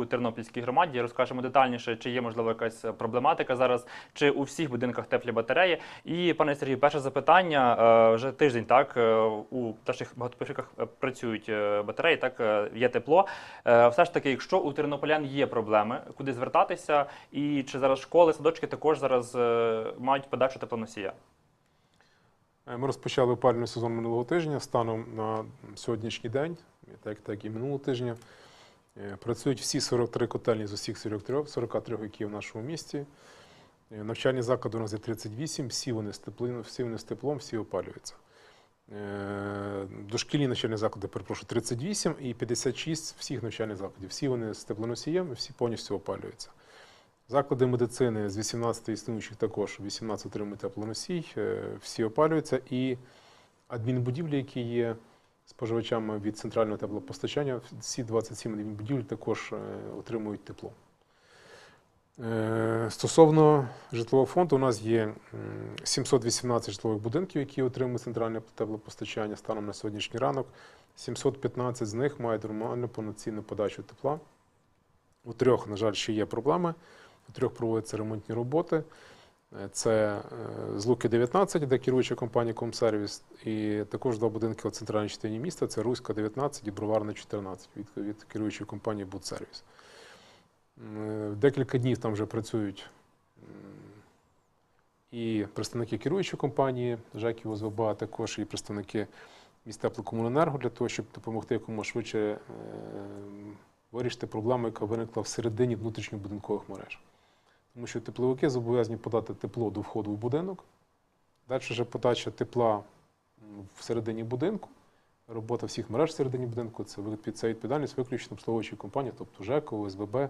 у Тернопільській громаді. Розкажемо детальніше, чи є можливо якась проблематика зараз, чи у всіх будинках теплі батареї. І пане Сергію, перше запитання Е, вже тиждень. Так е, у наших багатоповерхівках е, працюють батареї, так є тепло. Все ж таки, якщо у тернополян є проблеми, куди звертатися, і чи зараз школи, садочки також зараз мають подачу теплоносія? Ми розпочали опалювальний сезон минулого тижня. Станом на сьогоднішній день, так, так і минулого тижня, працюють всі 43 котельні з усіх 43, 43 які в нашому місті. Е, Навчальні заклади у нас є 38, всі вони з теплом, всі вони з теплом, всі опалюються. Е, Дошкільні навчальні заклади, перепрошую, 38 і 56 всіх навчальних закладів. Всі вони з теплоносієм, всі повністю опалюються. Заклади медицини з 18 існуючих також 18 отримують теплоносій, е, всі опалюються, і адмінбудівлі, які є споживачами від центрального теплопостачання, всі 27 адмінбудівель також е, отримують тепло. Е, Стосовно житлового фонду, у нас є 718 житлових будинків, які отримують центральне теплопостачання станом на сьогоднішній ранок. 715 з них мають нормальну повноцінну подачу тепла. У трьох, на жаль, ще є проблеми. У трьох проводяться ремонтні роботи. Е, Це е, з Луки 19, де керуюча компанія Комсервіс, і також два будинки у центральній частині міста. Це Руська 19 і Броварна 14 від, від керуючої компанії Будсервіс. М, Декілька днів там вже працюють і представники керуючої компанії ЖЕКів ОСВБ, а також і представники міст теплокомуненерго для того, щоб допомогти якомога швидше е, вирішити проблему, яка виникла всередині внутрішньобудинкових мереж. Тому що тепловики зобов'язані подати тепло до входу в будинок. Далі вже подача тепла всередині будинку, робота всіх мереж всередині будинку це, від- це відповідальність виключно обслуговуючої компанії, тобто ЖЕК, ОСББ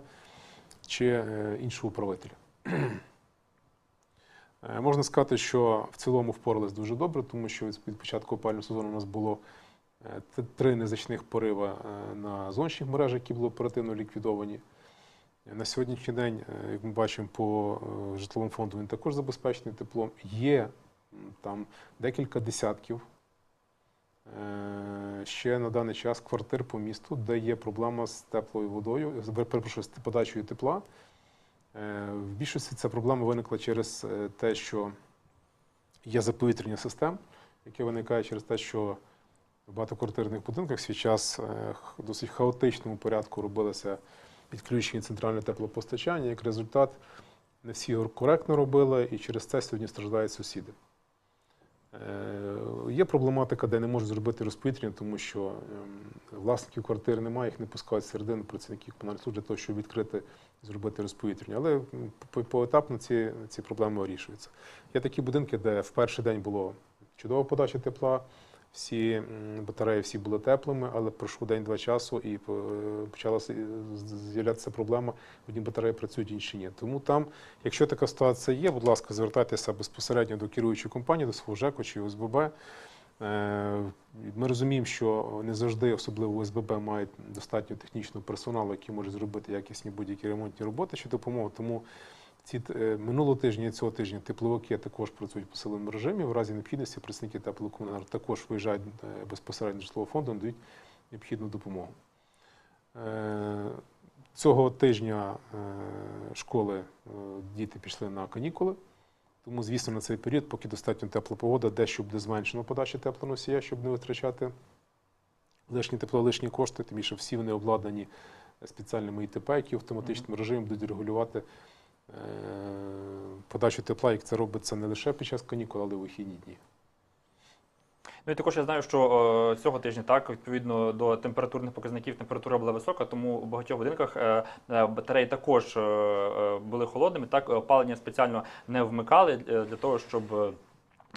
чи е, іншого управителя. Е, Можна сказати, що в цілому впорались дуже добре, тому що від початку опалювального сезону у нас було е, три незначних порива на зовнішніх мережах, які були оперативно ліквідовані. На сьогоднішній день, е, як ми бачимо, по е, житловому фонду він також забезпечений теплом. Є там декілька десятків е, ще на даний час квартир по місту, де є проблема з теплою водою, перепрошую, з подачею тепла. В більшості ця проблема виникла через те, що є заповітрення систем, яке виникає через те, що в багатоквартирних будинках свій час в досить хаотичному порядку робилося підключення центральне теплопостачання. Як результат, не всі його коректно робили, і через це сьогодні страждають сусіди. Е, Є проблематика, де не можуть зробити розповітрення, тому що ем, власників квартир немає, їх не пускають середину працівників комунальних служб для того, щоб відкрити і зробити розповітрення. Але поетапно ці, ці проблеми вирішуються. Є такі будинки, де в перший день було чудова подача тепла, всі батареї всі були теплими, але пройшов день-два часу і е, почалася е, з'являтися проблема. Одні батареї працюють, інші ні. Тому там, якщо така ситуація є, будь ласка, звертайтеся безпосередньо до керуючої компанії, до свого ЖЕКу чи ОСББ. Е, Ми розуміємо, що не завжди, особливо ОСББ, мають достатньо технічного персоналу, який може зробити якісні будь-які ремонтні роботи чи допомогу. Тому ці е, минулого тижня і цього тижня тепловики також працюють в посиленому режимі. В разі необхідності працівники теплокомуненерго також виїжджають е, безпосередньо житлового фонду, надають необхідну допомогу. Е, Цього тижня школи діти пішли на канікули. Тому, звісно, на цей період, поки достатньо тепла погода, дещо буде зменшено подача теплоносія, щоб не витрачати лишні тепло, лишні кошти. Тим більше всі вони обладнані спеціальними ІТП, які в автоматичному режимі будуть регулювати подачу тепла, як це робиться не лише під час канікул, але й вихідні дні. Ну і також я знаю, що е, цього тижня так відповідно до температурних показників температура була висока, тому у багатьох будинках е, е, батареї також е, е, були холодними. Так опалення спеціально не вмикали е, для того, щоб.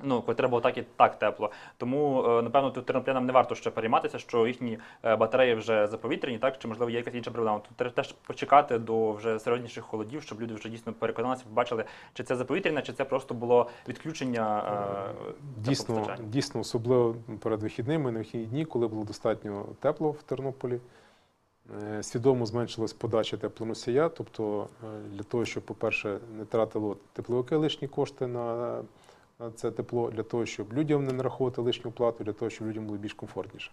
Ну, коли треба було так і так тепло. Тому, е, напевно, тут тернополянам не варто ще перейматися, що їхні е, батареї вже заповітряні, так чи можливо є якась інша проблема. Тут треба теж почекати до вже середніших холодів, щоб люди вже дійсно переконалися, побачили, чи це заповітряне, чи це просто було відключення. е, Дійсно, дійсно, особливо перед вихідними, на вихідні дні, коли було достатньо тепло в Тернополі, свідомо зменшилась подача теплоносія. Тобто, для того, щоб, по-перше, не тратило тепловики лишні кошти на це тепло, для того, щоб людям не нараховувати лишню плату, для того, щоб людям було більш комфортніше.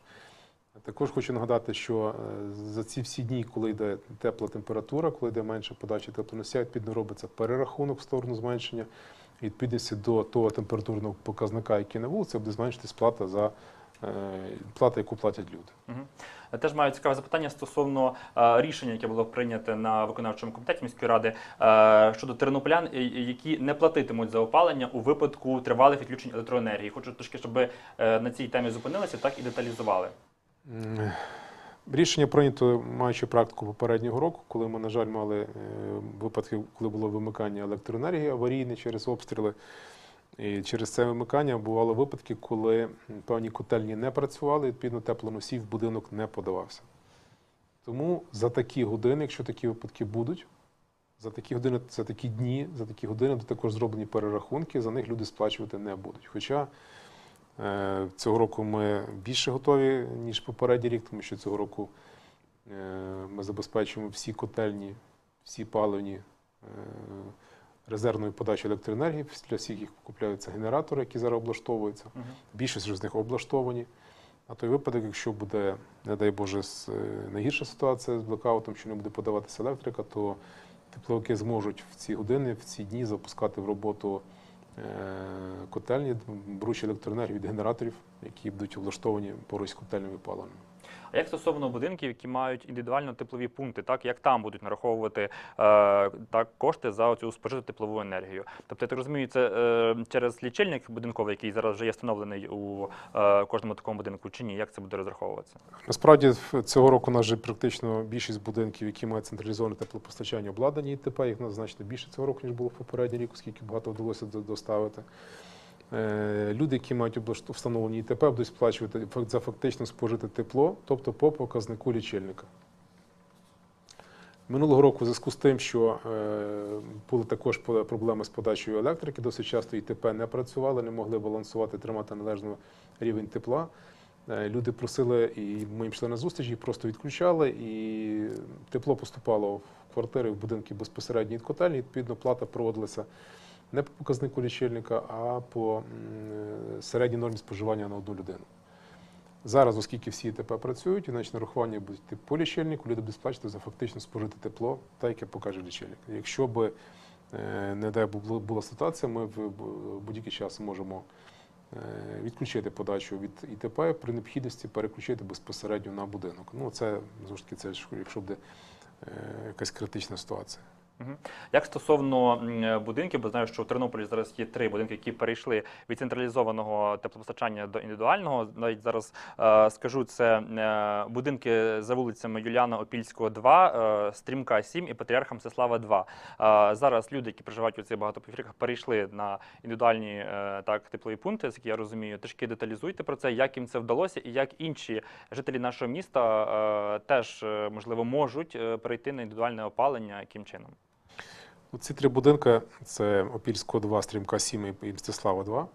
Також хочу нагадати, що е, за ці всі дні, коли йде тепла температура, коли йде менше подачі теплоносія, відповідно робиться перерахунок в сторону зменшення. Відповідності до того температурного показника, який на вулиці, буде зменшитись плата за е, плата, яку платять люди. Е, Теж маю цікаве запитання стосовно е, рішення, яке було прийнято на виконавчому комітеті міської ради е, щодо тернополян, які не платитимуть за опалення у випадку тривалих відключень електроенергії. Хочу трошки, щоб на цій темі зупинилися, так і деталізували. Рішення прийнято, маючи практику попереднього року, коли ми, на жаль, мали випадки, коли було вимикання електроенергії аварійне через обстріли. І через це вимикання бували випадки, коли певні котельні не працювали, відповідно, теплоносій в будинок не подавався. Тому за такі години, якщо такі випадки будуть, за такі години, за такі дні, за такі години де також зроблені перерахунки, за них люди сплачувати не будуть. Хоча Е, Цього року ми більше готові, ніж попередній рік, тому що цього року е, ми забезпечуємо всі котельні, всі паливні е, резервною подачі електроенергії. Для всіх їх купляються генератори, які зараз облаштовуються. Мгм. Більшість з них облаштовані. А той випадок, якщо буде, не дай Боже, е, найгірша ситуація з блекаутом, що не буде подаватися електрика, то тепловики зможуть в ці години, в ці дні запускати в роботу е, котельні, беручи електроенергію від генераторів, які будуть облаштовані поруч з котельними паливами. А як стосовно будинків, які мають індивідуально теплові пункти, так як там будуть нараховувати е, так кошти за цю спожиту теплову енергію? Тобто, я так розумію, це е, через лічильник будинковий, який зараз вже є встановлений у е, кожному такому будинку, чи ні? Як це буде розраховуватися? Насправді цього року у нас же практично більшість будинків, які мають централізоване теплопостачання, обладнані ІТП. Їх у значно більше цього року, ніж було в попередній рік, оскільки багато вдалося доставити. Е, Люди, які мають встановлені ІТП, будуть сплачувати за фактично спожите тепло, тобто по показнику лічильника. Минулого року, в зв'язку з тим, що е, були також проблеми з подачею електрики, досить часто ІТП не працювали, не могли балансувати, тримати належний рівень тепла. Е, Люди просили, і ми їм йшли на зустріч, їх просто відключали, і тепло поступало в квартири, в будинки безпосередньо від котельні. Відповідно, плата проводилася не по показнику лічильника, а по е, середній нормі споживання на одну людину. Зараз, оскільки всі ТП працюють, іначе нарахування будуть йти по лічильнику, люди будуть сплачувати за фактично спожите тепло, так яке покаже лічильник. Якщо би, е, не дай була- ситуація, ми в будь-який час можемо е, відключити подачу від ІТП при необхідності переключити безпосередньо на будинок. Ну, це знову це якщо буде якась критична ситуація. Як стосовно м, будинків, бо знаю, що в Тернополі зараз є три будинки, які перейшли від централізованого теплопостачання до індивідуального. Навіть зараз е, скажу, це е, будинки за вулицями Юліана Опільського, 2, е, Стрімка 7 і Патріарха Мстислава 2. Е, зараз люди, які проживають у цих багатоповерхівках, перейшли на індивідуальні е, так теплові пункти, як я розумію. Трішки деталізуйте про це, як їм це вдалося, і як інші жителі нашого міста е, теж е, можливо можуть е, перейти на індивідуальне опалення, яким чином. Ці три будинки це Опільського 2, Стрімка 7 і Мстислава 2.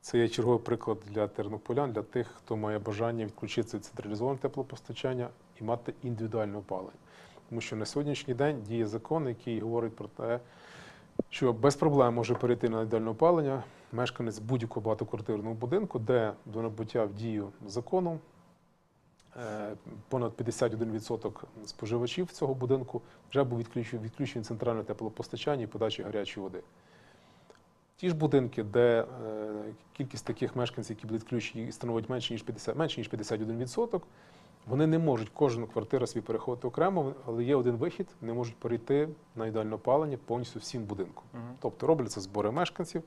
Це є черговий приклад для тернополян, для тих, хто має бажання відключитися від централізованого теплопостачання і мати індивідуальне опалення. Тому що на сьогоднішній день діє закон, який говорить про те, що без проблем може перейти на індивідуальне опалення мешканець будь-якого багатоквартирного будинку, де до набуття в дію закону понад 51% споживачів цього будинку вже був відключений, відключений центральне теплопостачання і подачі гарячої води. Ті ж будинки, де е, кількість таких мешканців, які будуть відключені, становить менше ніж 50, менше ніж 51%, вони не можуть кожну квартиру собі переходити окремо, але є один вихід, вони можуть перейти на ідеальне опалення повністю всім будинком. Тобто робляться збори мешканців.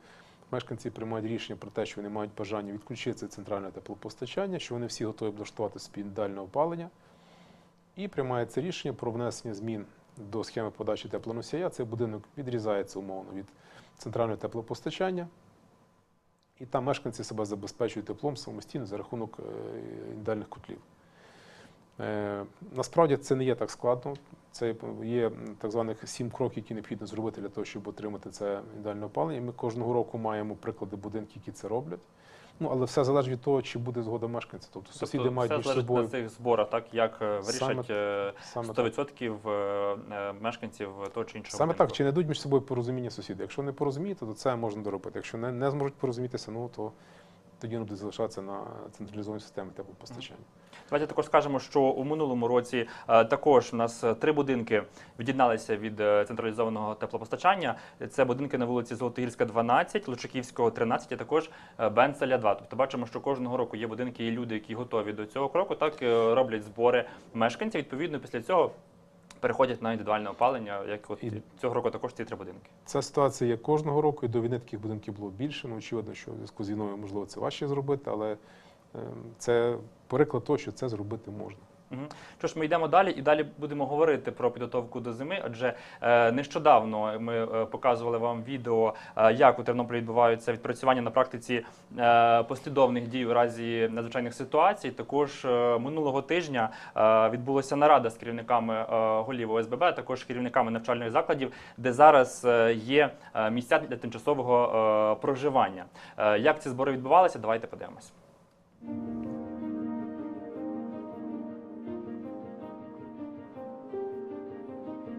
Мешканці приймають рішення про те, що вони мають бажання відключити центральне теплопостачання, що вони всі готові облаштувати собі опалення. І приймається рішення про внесення змін до схеми подачі теплоносія. Цей будинок відрізається умовно від центрального теплопостачання. І там мешканці себе забезпечують теплом самостійно за рахунок е, індивідуальних котлів. Е, Насправді це не є так складно. Це є так званих сім кроків, які необхідно зробити для того, щоб отримати це індивідуальне опалення. Ми кожного року маємо приклади будинків, які це роблять. Ну, але все залежить від того, чи буде згода мешканців. Тобто сусіди тобто, мають все між собою на цих зборах, так як е, вирішать Саме- е, 100% е, мешканців того чи іншого. Саме будинку. так, чи не йдуть між собою порозуміння сусіди. Якщо не порозумієте, то це можна доробити. Якщо не, не зможуть порозумітися, ну то тоді воно буде залишатися на централізованій системі теплопостачання. Давайте також скажемо, що у минулому році е, також у нас е, три будинки від'єдналися від е, централізованого теплопостачання. Це будинки на вулиці Золотогірська, 12, Лучаківського, 13, а також Бенцеля 2. Тобто бачимо, що кожного року є будинки і люди, які готові до цього кроку, так роблять збори мешканців. Відповідно, після цього переходять на індивідуальне опалення, як от І- цього року також ці три будинки. Ця ситуація є кожного року, і до війни таких будинків було більше. Ну, очевидно, що в зв'язку з війною, можливо, це важче зробити, але е, це приклад того, що це зробити можна. Що ж, ми йдемо далі і далі будемо говорити про підготовку до зими. Адже е, нещодавно ми е, показували вам відео, е, як у Тернополі відбуваються відпрацювання на практиці е, послідовних дій у разі надзвичайних ситуацій. Також е, минулого тижня е, відбулася нарада з керівниками е, голів ОСББ, також керівниками навчальних закладів, де зараз е, є е, місця для тимчасового е, проживання. Е, Як ці збори відбувалися? Давайте подивимось.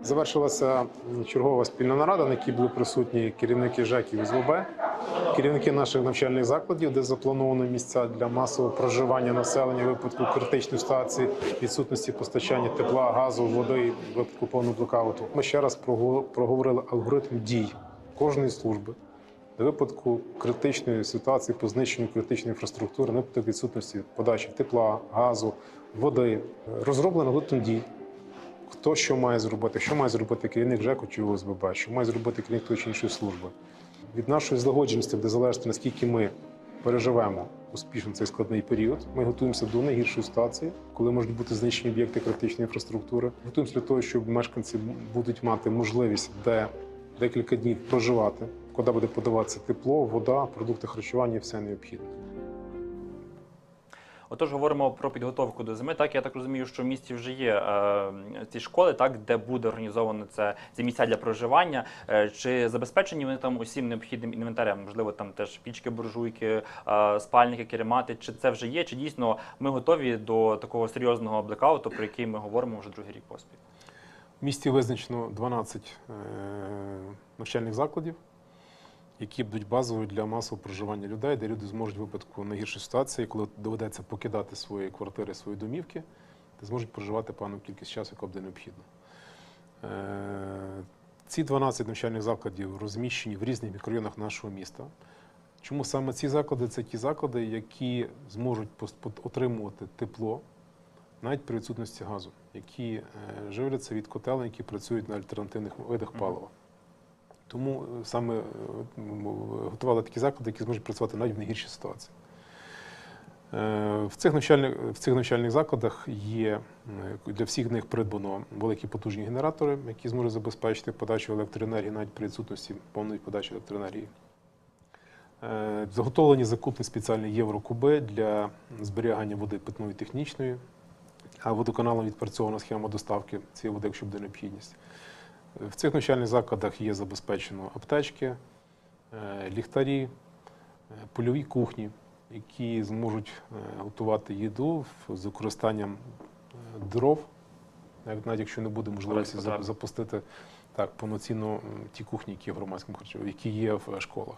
Завершилася чергова спільна нарада, на якій були присутні керівники ЖЕКів і СВБ, керівники наших навчальних закладів, де заплановано місця для масового проживання населення випадку критичної ситуації, відсутності постачання тепла, газу, води випадку повного блокауту. Ми ще раз проговорили алгоритм дій кожної служби. Для випадку критичної ситуації по знищенню критичної інфраструктури, на випадок відсутності подачі тепла, газу, води, розроблено алгоритм дій. Хто що має зробити, що має зробити керівник ЖЕКу чи ОСББ, що має зробити керівник тої чи іншої служби. Від нашої злагодженості буде залежати, наскільки ми переживемо успішно цей складний період. Ми готуємося до найгіршої ситуації, коли можуть бути знищені об'єкти критичної інфраструктури. Готуємося для того, щоб мешканці будуть мати можливість де декілька днів проживати, куди буде подаватися тепло, вода, продукти харчування і все необхідне. Отож, говоримо про підготовку до зими. Так, я так розумію, що в місті вже є е, ці школи, так, де буде організовано це ці місця для проживання. Е, чи забезпечені вони там усім необхідним інвентарем? Можливо, там теж пічки, буржуйки, е, спальники, керемати. Чи це вже є? Чи дійсно ми готові до такого серйозного блекауту, про який ми говоримо вже другий рік поспіль? В місті визначено 12 е, навчальних закладів, які будуть базовою для масового проживання людей, де люди зможуть в випадку найгіршої ситуації, коли доведеться покидати свої квартири, свої домівки, де зможуть проживати певну кількість часу, яка буде необхідна. Е, Ці 12 навчальних закладів розміщені в різних мікрорайонах нашого міста. Чому саме ці заклади? Це ті заклади, які зможуть отримувати тепло навіть при відсутності газу, які е, живляться від котелень, які працюють на альтернативних видах палива. Тому е, саме е, готували такі заклади, які зможуть працювати навіть в найгіршій ситуації. Е, В цих навчальних, в цих навчальних закладах є е, для всіх них придбано великі потужні генератори, які зможуть забезпечити подачу електроенергії навіть при відсутності повної подачі електроенергії. Е, Заготовлені закуплені спеціальні єврокуби для зберігання води питної технічної, а водоканалом відпрацьована схема доставки цієї води, якщо буде необхідність. В цих навчальних закладах є забезпечено аптечки, е, ліхтарі, е, польові кухні, які зможуть е, готувати їду з використанням дров, навіть навіть якщо не буде можливості запустити так повноцінно ті кухні, які є в громадському харчуванні, які є в школах.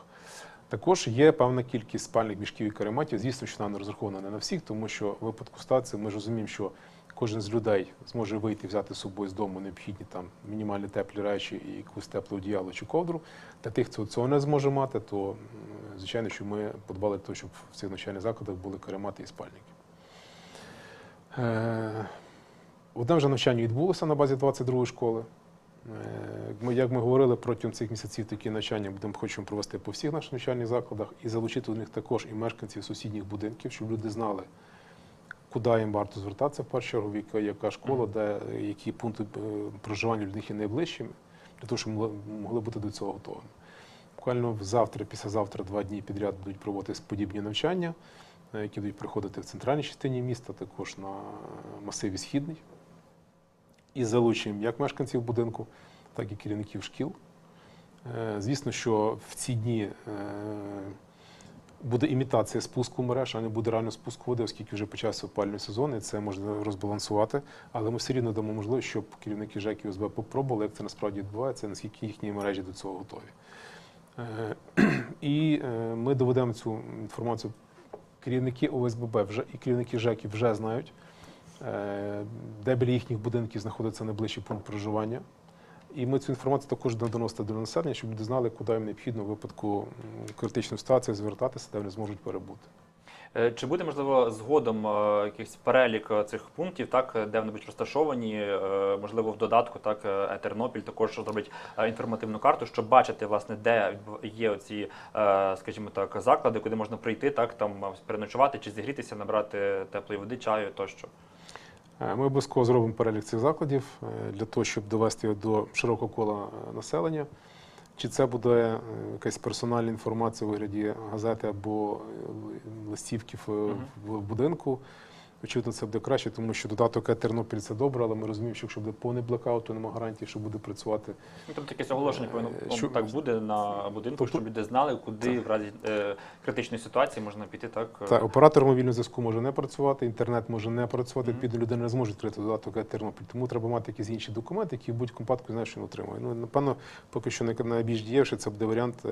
Також є певна кількість спальних мішків і карематів. Звісно, що вона не розрахована не на всіх, тому що в випадку ситуації ми ж розуміємо, що кожен з людей зможе вийти взяти з собою з дому необхідні там мінімальні теплі речі і якусь теплу одіяло чи ковдру. Для тих, хто цього не зможе мати, то звичайно, що ми подбали про те, щоб в цих навчальних закладах були каремати і спальники. Е, Одне вже навчання відбулося на базі 22-ї школи. Е, Ми, як ми говорили, протягом цих місяців такі навчання будемо хочемо провести по всіх наших навчальних закладах і залучити до них також і мешканців сусідніх будинків, щоб люди знали, куди їм варто звертатися в першу чергу, яка, школа, де які пункти е, проживання для них є найближчими, для того, щоб могли, бути до цього готовими. Буквально завтра, післязавтра, два дні підряд будуть проводитись подібні навчання, е, які будуть проходити в центральній частині міста, також на масиві Східний. Із залученням як мешканців будинку, так і керівників шкіл. Е, Звісно, що в ці дні буде імітація спуску мереж, а не буде реально спуску води, оскільки вже почався опалювальний сезон, і це можна розбалансувати. Але ми все рівно дамо можливість, щоб керівники ЖЕКів СБ попробували, як це насправді відбувається, наскільки їхні мережі до цього готові. Е, І е, ми доведемо цю інформацію керівники ОСББ вже і керівники ЖЕКів вже знають, е, де біля їхніх будинків знаходиться найближчий пункт проживання. І ми цю інформацію також доносити до населення, щоб люди знали, куди їм необхідно в випадку критичної ситуації звертатися, де вони зможуть перебути. Е, Чи буде можливо згодом е, якийсь перелік е, цих пунктів, так де вони будуть розташовані? Можливо, в додатку, так Тернопіль також зробить інформативну карту, щоб бачити власне, де є оці, скажімо так, заклади, куди можна прийти, так там переночувати чи зігрітися, набрати теплої води, чаю тощо. Е, Ми обов'язково зробимо перелік цих закладів е, для того, щоб довести його до широкого кола населення. Чи це буде е, якась персональна інформація у вигляді газети або листівків в будинку? Очевидно, це буде краще, тому що додаток «Е-Тернопіль» – це добре, але ми розуміємо, що якщо буде повний блекаут, то немає гарантії, що буде працювати. Ну, тобто якесь оголошення повинно Е, що- так буде на будинку, Тобто- щоб люди знали, куди в разі е, критичної ситуації можна піти, так е, Та оператор мобільного зв'язку може не працювати, інтернет може не працювати, Мгм. відповідно людина не зможе відкрити додаток «Е-Тернопіль». Тому треба мати якісь інші документи, які в будь-якому випадку знає, що він отримує. Ну, напевно, поки що най- найбільш дієвше це буде варіант е,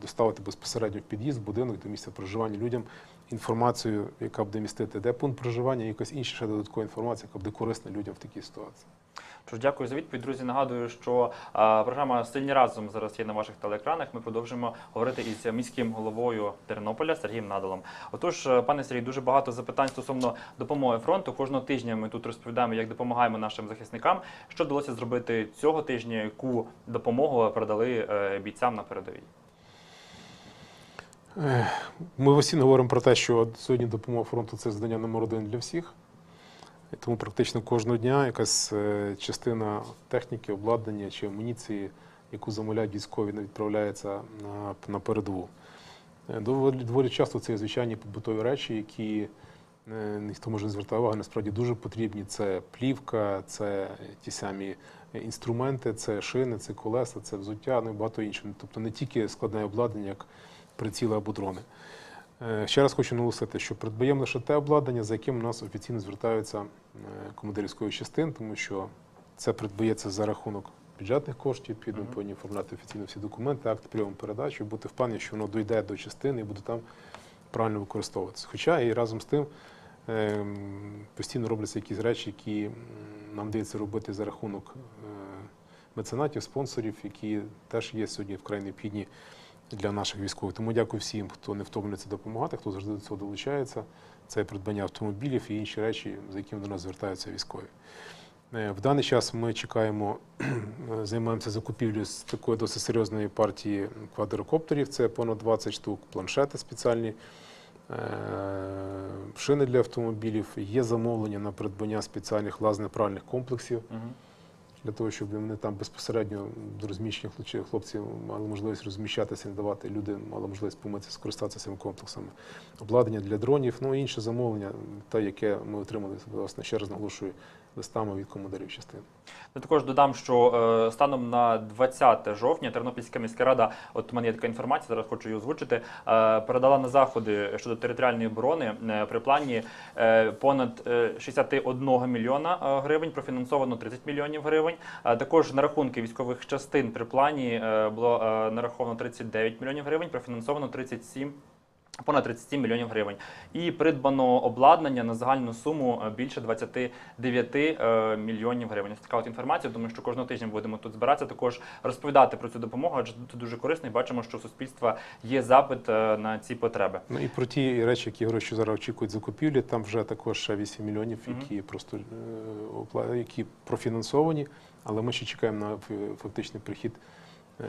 доставити безпосередньо в під'їзд, будинок до місця проживання людям інформацію, яка буде містити де пункт проживання, і якась інша ще додаткова інформація, яка буде корисна людям в такій ситуації. Тож дякую за відповідь. Друзі, нагадую, що а, програма Сильні разом зараз є на ваших телеекранах. Ми продовжуємо говорити із міським головою Тернополя Сергієм Надалом. Отож, е, пане Сергій, дуже багато запитань стосовно допомоги фронту. Кожного тижня ми тут розповідаємо, як допомагаємо нашим захисникам. Що вдалося зробити цього тижня? Яку допомогу передали е, бійцям на передовій? Ми постійно говоримо про те, що сьогодні допомога фронту це завдання номер один для всіх. І Тому практично кожного дня якась е, частина техніки, обладнання чи амуніції, яку замовляють військові, відправляється на, передову. Е, Доволі, доволі часто це звичайні побутові речі, які е, ніхто може не звертати увагу, насправді дуже потрібні. Це плівка, це ті самі інструменти, це шини, це колеса, це взуття, ну і багато іншого. Тобто не тільки складне обладнання, як приціли або дрони. Е, Ще раз хочу наголосити, що придбаємо лише те обладнання, за яким у нас офіційно звертаються е, командири військових частин, тому що це придбається за рахунок бюджетних коштів, відповідно повинні оформляти офіційно всі документи, акт прийому передачі, бути впевнені, що воно дійде до частини і буде там правильно використовуватися. Хоча і разом з тим ем, постійно робляться якісь речі, які нам вдається робити за рахунок е, меценатів, спонсорів, які теж є сьогодні вкрай необхідні для наших військових. Тому дякую всім, хто не втомлюється допомагати, хто завжди до цього долучається. Це придбання автомобілів і інші речі, за якими до нас звертаються військові. Е, В даний час ми чекаємо, займаємося закупівлею з такої досить серйозної партії квадрокоптерів. Це понад 20 штук, планшети спеціальні, е, шини для автомобілів. Є замовлення на придбання спеціальних лазнепральних комплексів. Для того, щоб вони там безпосередньо до розміщення хлопці- мали можливість розміщатися, не давати люди мали можливість помитися, скористатися цими комплексами. Обладнання для дронів, ну і інше замовлення, те, яке ми отримали, власне, ще раз наголошую, листами від командирів частин. Я також додам, що е, станом на 20 жовтня Тернопільська міська рада, от у мене є така інформація, зараз хочу її озвучити, е, передала на заходи щодо територіальної оборони е, при плані понад е, 61 мільйона гривень, профінансовано 30 мільйонів гривень. Також на рахунки військових частин при плані було нараховано 39 мільйонів гривень, профінансовано 37 Понад 37 мільйонів гривень. І придбано обладнання на загальну суму е, більше 29 е, мільйонів гривень. Ось така от інформація. Думаю, що кожного тижня будемо тут збиратися, також розповідати про цю допомогу, адже це дуже корисно і бачимо, що у суспільства є запит е, на ці потреби. Ну і про ті речі, які говорю, що зараз очікують закупівлі, там вже також ще 8 мільйонів, які просто е, опла- які профінансовані, але ми ще чекаємо на фактичний прихід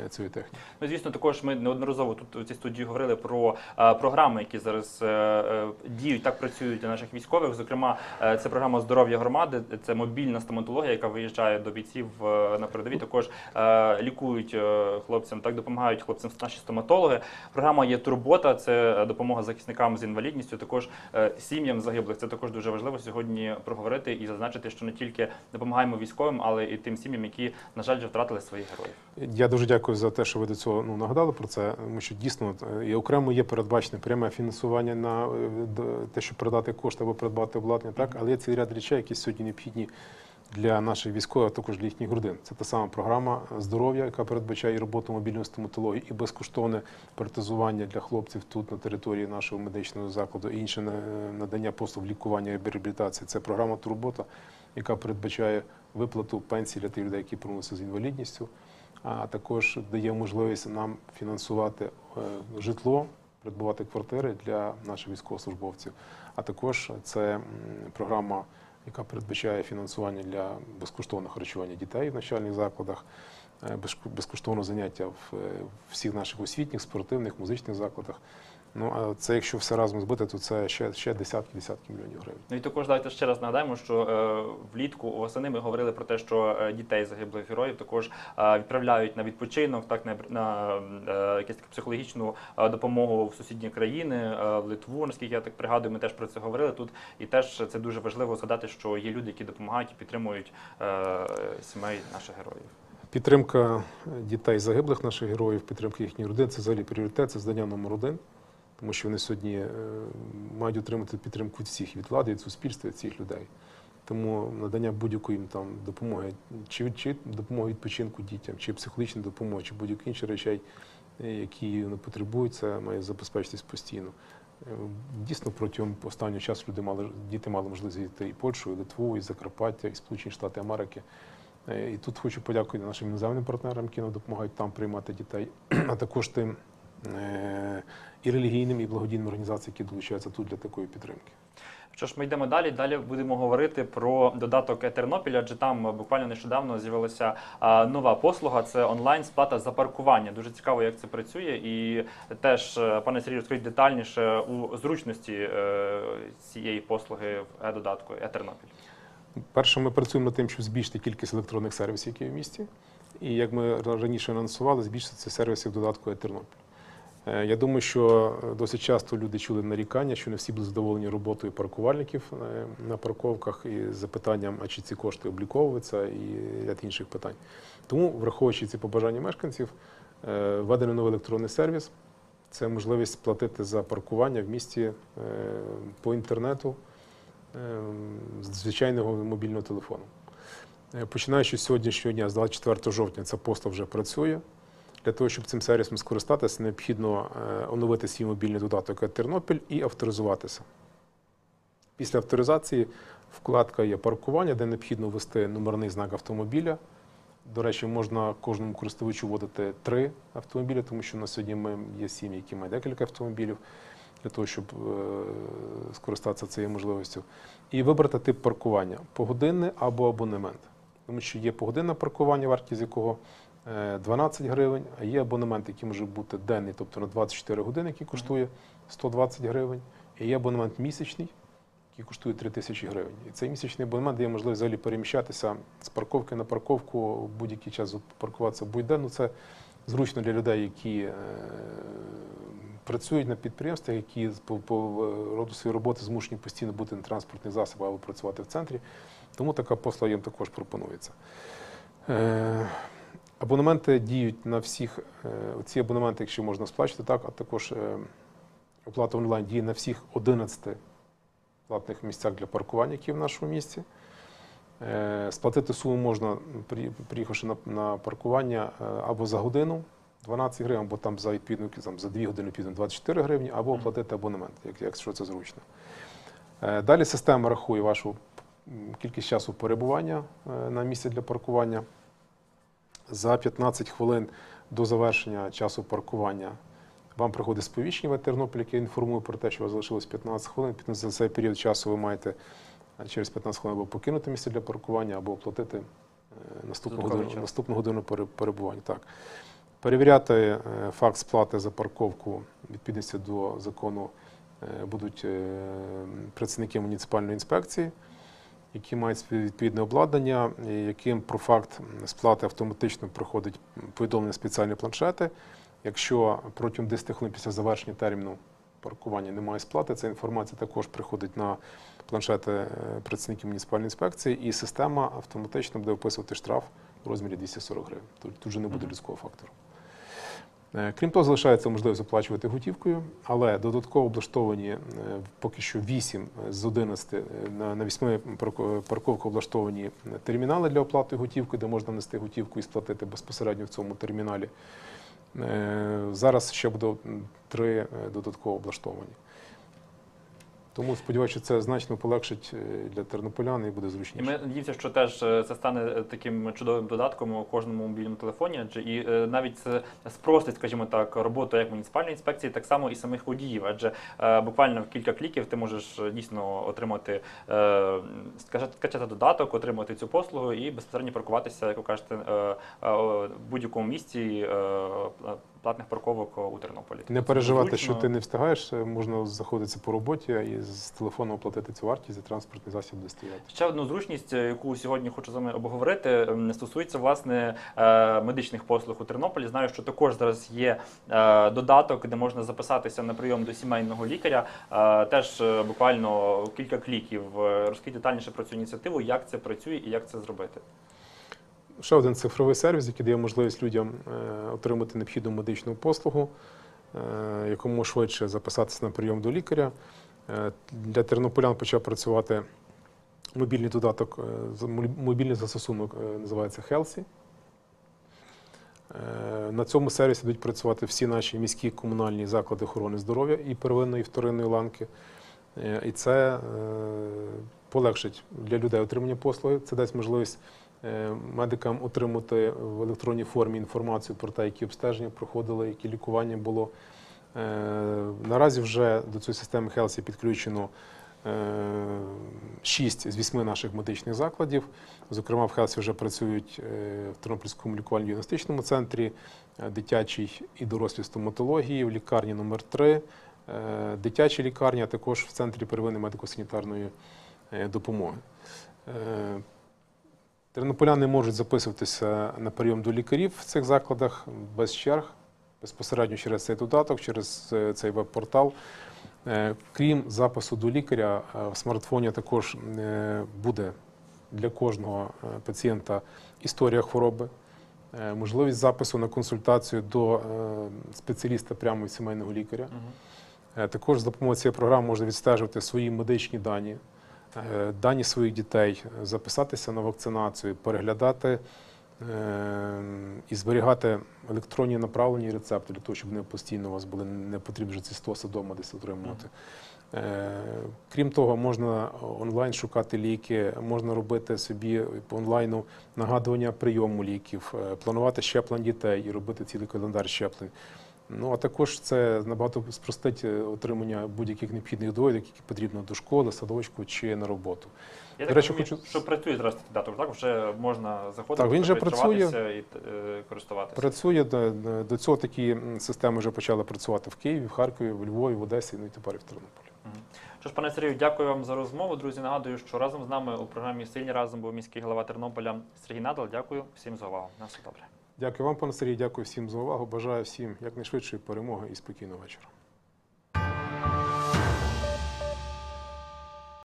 цієї техніки. Ну, звісно, також ми неодноразово тут у цій студії говорили про е, програми, які зараз е, е, діють, так працюють для наших військових. Зокрема, е, це програма здоров'я громади, це мобільна стоматологія, яка виїжджає до бійців е, на передовій. Також е, лікують е, хлопцям, так допомагають хлопцям наші стоматологи. Програма є турбота, це е, допомога захисникам з інвалідністю. Також е, сім'ям загиблих. Це також дуже важливо сьогодні проговорити і зазначити, що не тільки допомагаємо військовим, але і тим сім'ям, які на жаль вже втратили своїх героїв. Я дуже дякую за те, що ви до цього ну, нагадали про це, тому що дійсно е, і окремо є передбачене пряме фінансування на е, те, щоб передати кошти або придбати обладнання, так, але є цілий ряд речей, які сьогодні необхідні для наших військових, а також для їхніх родин. Це та сама програма здоров'я, яка передбачає і роботу мобільної стоматології і безкоштовне протезування для хлопців тут на території нашого медичного закладу, і інше надання послуг лікування і реабілітації. Це програма Турбота, яка передбачає виплату пенсій для тих людей, які повернулися з інвалідністю, а також дає можливість нам фінансувати е, житло, придбувати квартири для наших військовослужбовців. А також це програма, яка передбачає фінансування для безкоштовного харчування дітей в навчальних закладах, е, безкоштовне заняття в е, всіх наших освітніх, спортивних, музичних закладах. Ну а це якщо все разом збити, то це ще, ще десятки десятки мільйонів гривень. Ну і також давайте ще раз нагадаємо, що е, влітку восени ми говорили про те, що е, дітей загиблих героїв також е, відправляють на відпочинок, так на, на е, якусь таку психологічну е, допомогу в сусідні країни, е, в Литву. Наскільки я так пригадую, ми теж про це говорили тут. І теж це дуже важливо згадати, що є люди, які допомагають і підтримують е, сімей наших героїв. Підтримка дітей загиблих наших героїв, підтримка їхніх родин це взагалі пріоритет, це здання номер один, тому що вони сьогодні е, мають отримати підтримку всіх від влади, від суспільства, від всіх людей. Тому надання будь-якої там допомоги, чи, чи допомоги відпочинку дітям, чи психологічної допомоги, чи будь-які інші речей, е, які вони потребують, це має забезпечитись постійно. Е, Дійсно, протягом останнього часу люди мали діти мали можливість їздити і Польщу, і Литву, і Закарпаття, і Сполучені Штати Америки. І тут хочу подякувати нашим іноземним партнерам, які нам допомагають там приймати дітей, а також тим і релігійним, і благодійним організаціям, які долучаються тут для такої підтримки. Що ж, ми йдемо далі. Далі будемо говорити про додаток Тернопіль, адже там е, буквально нещодавно з'явилася нова послуга. Це онлайн сплата за паркування. Дуже цікаво, як це працює, і теж е, пане Сергію, розкажіть детальніше у зручності е, цієї послуги в е-додатку Е-Тернопіль. Перше, ми працюємо над тим, щоб збільшити кількість електронних сервісів, які є в місті. І як ми раніше анонсували, збільшити ці сервіси в додатку «Е-Тернопіль». Е, Я думаю, що досить часто люди чули нарікання, що не всі були задоволені роботою паркувальників е, на парковках і запитанням, а чи ці кошти обліковуються, і ряд інших питань. Тому, враховуючи ці побажання мешканців, е, введений новий електронний сервіс. Це можливість сплатити за паркування в місті е, по інтернету е, з звичайного мобільного телефону. Е, Починаючи з сьогоднішнього дня, з 24 жовтня, ця поста вже працює. Для того, щоб цим сервісом скористатися, необхідно е, оновити свій мобільний додаток Тернопіль і авторизуватися. Після авторизації вкладка є паркування, де необхідно ввести номерний знак автомобіля. До речі, можна кожному користувачу вводити три автомобілі, тому що на сьогодні ми є сім'ї, які мають декілька автомобілів для того, щоб е, скористатися цією можливістю. І вибрати тип паркування погодинне або абонемент. Тому що є погодинне паркування, вартість якого 12 гривень, а є абонемент, який може бути денний, тобто на 24 години, який коштує 120 гривень. І є абонемент місячний, який коштує 3 тисячі гривень. І цей місячний абонемент дає можливість взагалі переміщатися з парковки на парковку в будь-який час паркуватися будь-де. Ну, це зручно для людей, які е, працюють на підприємствах, які по, по е, роду своєї роботи змушені постійно бути на транспортних засобах або працювати в центрі. Тому така послуга їм також пропонується. Абонементи діють на всіх, е, ці абонементи, якщо можна сплачувати, так, а також е, оплата онлайн діє на всіх 11 платних місцях для паркування, які в нашому місті. Е, Сплатити суму можна, приїхавши на, паркування або за годину 12 гривень, або там за відповідну там, за 2 години відповідно 24 гривні, або оплатити абонемент, якщо це зручно. Далі система рахує вашу кількість часу перебування на місці для паркування. За 15 хвилин до завершення часу паркування вам приходить сповіщення Тернопіль, яке інформує про те, що у вас залишилось 15 хвилин. За цей період часу ви маєте е, через 15 хвилин або покинути місце для паркування, або оплатити е, наступну годину, наступну годину перебування. Так. Перевіряти е, факт сплати за парковку відповідності до закону будуть працівники муніципальної інспекції, які мають відповідне обладнання, яким про факт сплати автоматично приходить повідомлення спеціальні планшети. Якщо протягом 10 хвилин після завершення терміну паркування немає сплати, ця інформація також приходить на планшети е, працівників муніципальної інспекції, і система автоматично буде виписувати штраф у розмірі 240 гривень. Тут, тут вже не буде людського фактору. Е, Крім того, залишається можливість оплачувати готівкою, але додатково облаштовані е, поки що 8 з 11 е, на, на 8 парко- парковках облаштовані термінали для оплати готівки, де можна внести готівку і сплатити безпосередньо в цьому терміналі. Зараз ще буде три додатково облаштовані. Тому сподіваюся, це значно полегшить е, для тернополян і буде І ми надіємося, що теж е, це стане е, таким чудовим додатком у кожному мобільному телефоні, адже і навіть спростить, скажімо так, роботу як муніципальної інспекції, так само і самих водіїв. Адже буквально в кілька кліків ти можеш дійсно отримати скачати додаток, отримати цю послугу і безпосередньо паркуватися, як ви кажете, в будь-якому місці платних парковок у Тернополі. Не переживати, зручно. що ти не встигаєш, е, можна заходитися по роботі і з телефону оплатити цю вартість за транспортний засіб де стояти. Ще одну зручність, е, яку сьогодні хочу з вами обговорити, стосується власне е, медичних послуг у Тернополі. Знаю, що також зараз є е, додаток, де можна записатися на прийом до сімейного лікаря. Е, Теж е, буквально кілька кліків. Е, Розкажіть детальніше про цю ініціативу, як це працює і як це зробити. Ще один цифровий сервіс, який дає можливість людям е, отримати необхідну медичну послугу, е, якому швидше записатися на прийом до лікаря. Е, Для тернополян почав працювати мобільний додаток, мобільний застосунок називається. Е, На цьому сервісі будуть працювати всі наші міські комунальні заклади охорони здоров'я і первинної, і вторинної ланки. І це полегшить для людей отримання послуги. Це дасть можливість медикам отримати в електронній формі інформацію про те, які обстеження проходили, які лікування було. Е, Наразі вже до цієї системи Хелсі підключено 6 з 8 наших медичних закладів. Зокрема, в Хелсі вже працюють е, в Тернопільському лікувально-діагностичному центрі, е, дитячій і дорослій стоматології, в лікарні номер 3 е, дитячій лікарні, а також в центрі первинної медико-санітарної е, допомоги. Тернополяни можуть записуватися на прийом до лікарів в цих закладах без черг, безпосередньо через цей додаток, через е, цей веб-портал. Е, Крім запису до лікаря, е, в смартфоні також буде для кожного пацієнта історія хвороби, можливість запису на консультацію до спеціаліста прямо від сімейного лікаря. Також за допомогою цієї програми можна відстежувати свої медичні дані, дані своїх дітей, е, записатися на вакцинацію, переглядати е, і зберігати електронні направлені рецепти для того, щоб вони постійно у вас були не потрібні вже ці стоси вдома десь отримувати. Е, Крім того, можна онлайн шукати ліки, можна робити собі по онлайну нагадування прийому ліків, е, планувати щеплень дітей і робити цілий календар щеплень. Ну а також це набагато спростить е, отримання будь-яких необхідних довідок, які потрібно до школи, садочку чи на роботу. Я До так речі, розумію, хочу- що працює зараз цей так? Вже можна заходити, Так, він вже працює. і е, користуватися. Працює до, до цього такі системи вже почали працювати в Києві, в Харкові, в Львові, в Одесі, ну і тепер і в Тернополі. Що ж, пане Сергію, дякую вам за розмову. Друзі, нагадую, що разом з нами у програмі Сильні разом був міський голова Тернополя Сергій Надал. Дякую всім за увагу. На все добре. Дякую вам, пане Сергій, дякую всім за увагу. Бажаю всім якнайшвидшої перемоги і спокійного вечора.